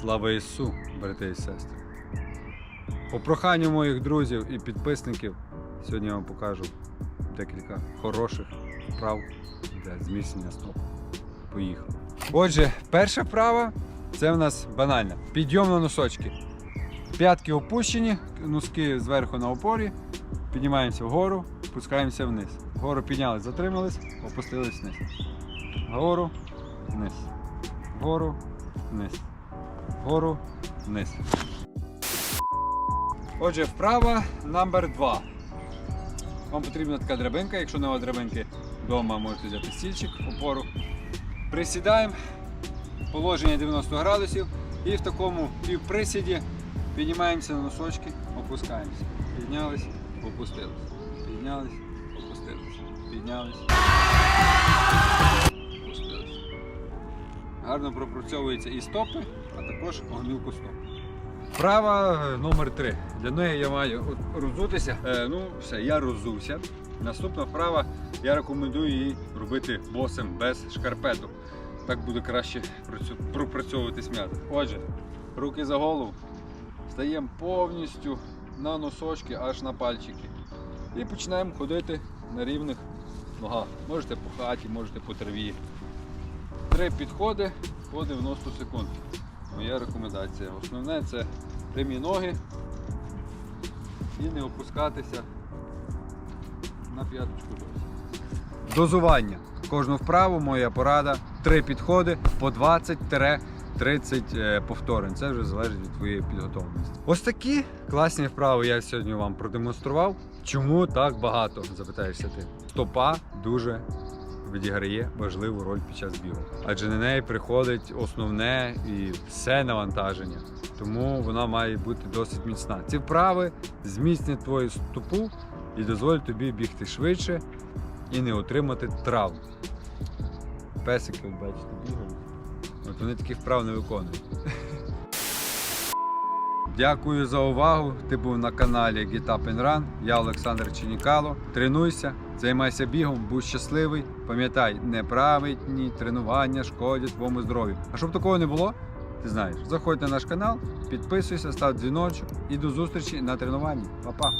Слава Ісу, брати і сестри! По проханню моїх друзів і підписників сьогодні я вам покажу декілька хороших вправ для зміцнення стоп. Поїхали. Отже, перша вправа це в нас банальна. Підйом на носочки. П'ятки опущені, носки зверху на опорі. Піднімаємося вгору, спускаємося вниз. Вгору піднялись, затримались, опустились вниз. Вгору, вниз. Вгору, вниз. Вгору, вниз. Отже, вправа номер 2. Вам потрібна така драбинка, якщо нема драбинки вдома, можете взяти стільчик, опору. Присідаємо, положення 90 градусів і в такому півприсіді піднімаємося на носочки, опускаємося. Піднялись, опустились. Піднялись, опустились. Піднялись. Гарно пропрацьовуються і стопи, а також гомілку стоп. Вправа е, номер 3. Для неї я маю розутися. Е, ну, все, я розувся. Наступна вправа я рекомендую її робити босем без шкарпеток. Так буде краще пропрацьовуватись м'язи. Отже, руки за голову. Стаємо повністю на носочки аж на пальчики. І починаємо ходити на рівних ногах. Можете по хаті, можете по траві. Три підходи по 90 секунд. Моя рекомендація. Основне це прямі ноги і не опускатися на п'яточку досі. Дозування. Кожну вправу моя порада. Три підходи по 20-30 е, повторень. Це вже залежить від твоєї підготовленості. Ось такі класні вправи я сьогодні вам продемонстрував. Чому так багато? Запитаєшся ти. Стопа дуже відіграє важливу роль під час бігу. Адже на неї приходить основне і все навантаження. Тому вона має бути досить міцна. Ці вправи зміцнять твою стопу і дозволять тобі бігти швидше і не отримати травм. Песики, бачите, бігають. От вони таких вправ не виконують. Дякую за увагу. Ти був на каналі Get Run. Я Олександр Чинікало. Тренуйся, займайся бігом, будь щасливий. Пам'ятай, неправильні тренування шкодять твоєму здоров'ю. А щоб такого не було, ти знаєш, заходь на наш канал, підписуйся, став дзвіночок і до зустрічі на тренуванні. Па-па!